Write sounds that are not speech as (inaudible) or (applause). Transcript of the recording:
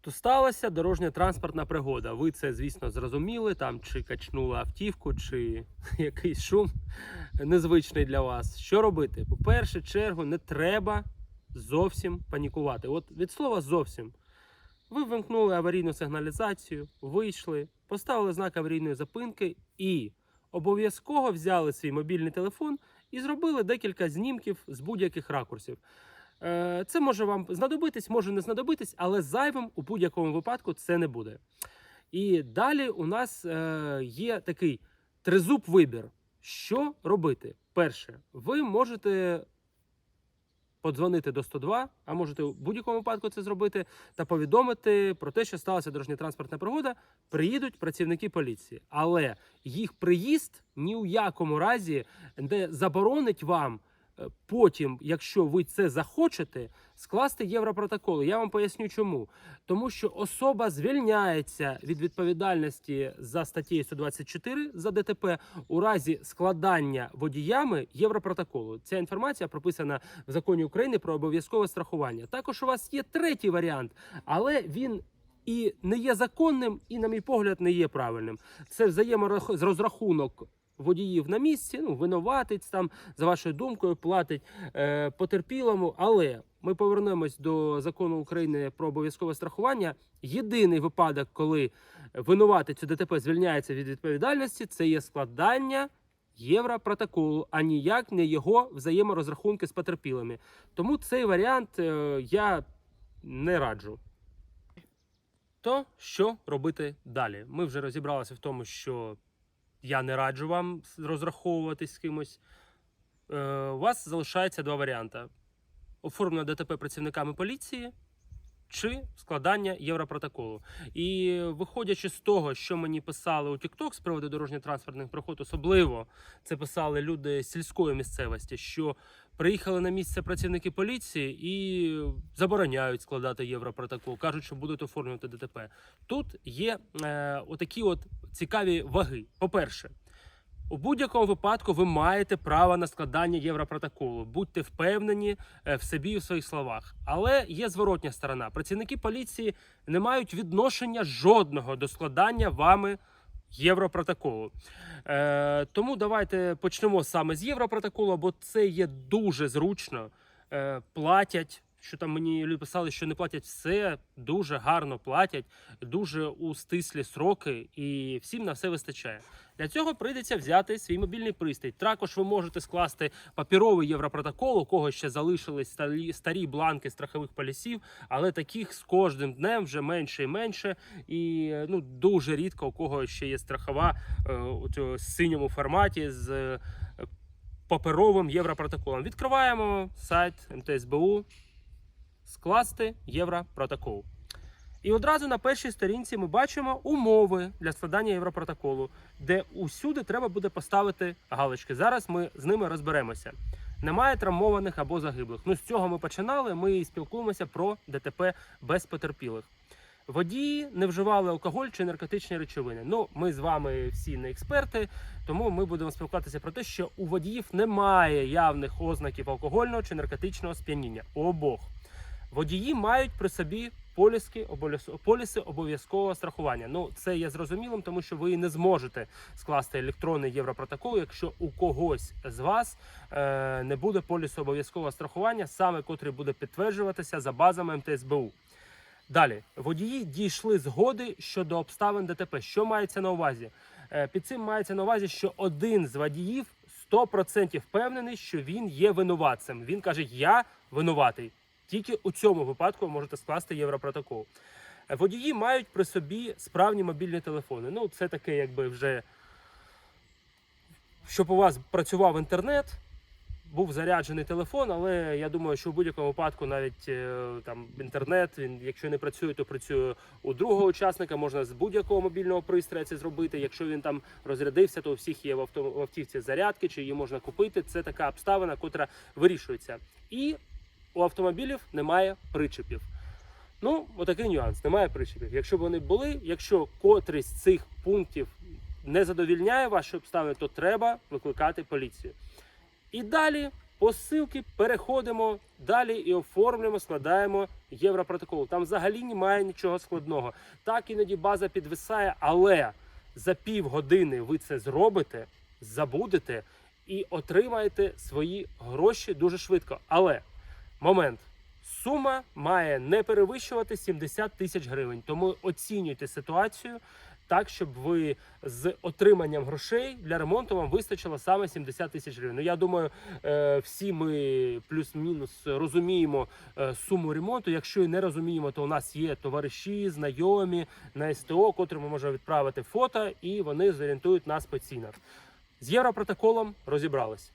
То сталася дорожня транспортна пригода. Ви це, звісно, зрозуміли. Там чи качнули автівку, чи (laughs) якийсь шум незвичний для вас. Що робити? По перше чергу, не треба зовсім панікувати. От від слова зовсім. Ви вимкнули аварійну сигналізацію, вийшли, поставили знак аварійної зупинки і обов'язково взяли свій мобільний телефон і зробили декілька знімків з будь-яких ракурсів. Е, Це може вам знадобитись, може не знадобитись, але зайвим у будь-якому випадку це не буде. І далі у нас е, є такий тризуб вибір. Що робити? Перше, ви можете подзвонити до 102, а можете у будь-якому випадку це зробити, та повідомити про те, що сталася дорожня транспортна пригода. Приїдуть працівники поліції, але їх приїзд ні у якому разі не заборонить вам потім, якщо ви це захочете, скласти європротоколи. Я вам поясню, чому. Тому що особа звільняється від відповідальності за статтею 124 за ДТП у разі складання водіями європротоколу. Ця інформація прописана в законі України про обов'язкове страхування. Також у вас є третій варіант, але він. І не є законним, і, на мій погляд, не є правильним. Це взаєморозрахунок водіїв на місці. Ну, винуватець там, за вашою думкою, платить е, потерпілому. Але ми повернемось до закону України про обов'язкове страхування. Єдиний випадок, коли винуватець у ДТП звільняється від відповідальності, це є складання європротоколу, а ніяк не його взаєморозрахунки з потерпілими. Тому цей варіант е, я не раджу. То що робити далі? Ми вже розібралися в тому, що я не раджу вам розраховуватись з кимось. Е, у вас залишається два варіанти: оформлення ДТП працівниками поліції чи складання європротоколу. І виходячи з того, що мені писали у TikTok з приводу дорожньо-транспортних пригод, особливо це писали люди з сільської місцевості, що приїхали на місце працівники поліції і забороняють складати європротокол, кажуть, що будуть оформлювати ДТП. Тут є е, отакі от цікаві ваги. По-перше, у будь-якому випадку ви маєте право на складання європротоколу. Будьте впевнені е, в собі і в своїх словах. Але є зворотня сторона. Працівники поліції не мають відношення жодного до складання вами європротоколу. Е, тому давайте почнемо саме з європротоколу, бо це є дуже зручно. Е, платять. Що там мені люди писали, що не платять все дуже гарно платять, дуже у стислі сроки, і всім на все вистачає. Для цього прийдеться взяти свій мобільний пристрій. Також ви можете скласти папіровий європротокол, у кого ще залишились старі, старі бланки страхових полісів, але таких з кожним днем вже менше і менше. І ну дуже рідко у кого ще є страхова е, у синьому форматі з е, паперовим європротоколом. Відкриваємо сайт МТСБУ, скласти європротокол. І одразу на першій сторінці ми бачимо умови для складання європротоколу, де усюди треба буде поставити галочки. Зараз ми з ними розберемося. Немає травмованих або загиблих. Ну з цього ми починали. Ми спілкуємося про ДТП без потерпілих. Водії не вживали алкоголь чи наркотичні речовини. Ну, ми з вами всі не експерти, тому ми будемо спілкуватися про те, що у водіїв немає явних ознаків алкогольного чи наркотичного сп'яніння. Обох водії мають при собі поліски, поліси обов'язкового страхування. Ну це є зрозумілим, тому що ви не зможете скласти електронний європротокол, якщо у когось з вас е, не буде полісу обов'язкового страхування, саме котрий буде підтверджуватися за базами МТСБУ. Далі водії дійшли згоди щодо обставин ДТП. Що мається на увазі? Е, Під цим мається на увазі, що один з водіїв 100% впевнений, що він є винуватцем. Він каже: Я винуватий. Тільки у цьому випадку ви можете скласти європротокол. Е, Водії мають при собі справні мобільні телефони. Ну, це таке, якби вже щоб у вас працював інтернет, був заряджений телефон, але я думаю, що в будь-якому випадку навіть е, там інтернет, він, якщо не працює, то працює у другого учасника. Можна з будь-якого мобільного пристрою це зробити. Якщо він там розрядився, то у всіх є в, авто, в автівці зарядки, чи її можна купити. Це така обставина, котра вирішується. І у автомобілів немає причепів. Ну, отакий нюанс, немає причепів. Якщо б вони були, якщо котрий з цих пунктів не задовільняє ваші обставини, то треба викликати поліцію. І далі По ссылці переходимо далі і оформлюємо, складаємо європротокол. Там взагалі немає нічого складного. Так іноді база підвисає, але за півгодини ви це зробите, забудете і отримаєте свої гроші дуже швидко. Але момент. Сума має не перевищувати 70 тисяч гривень. Тому оцінюйте ситуацію так, щоб ви з отриманням грошей для ремонту вам вистачило саме 70 тисяч гривень. Ну я думаю, е, всі ми плюс-мінус розуміємо е, суму ремонту. Якщо і не розуміємо, то у нас є товариші, знайомі на СТО, котрим ми відправити фото, і вони зорієнтують нас по цінах. З європротоколом розібрались.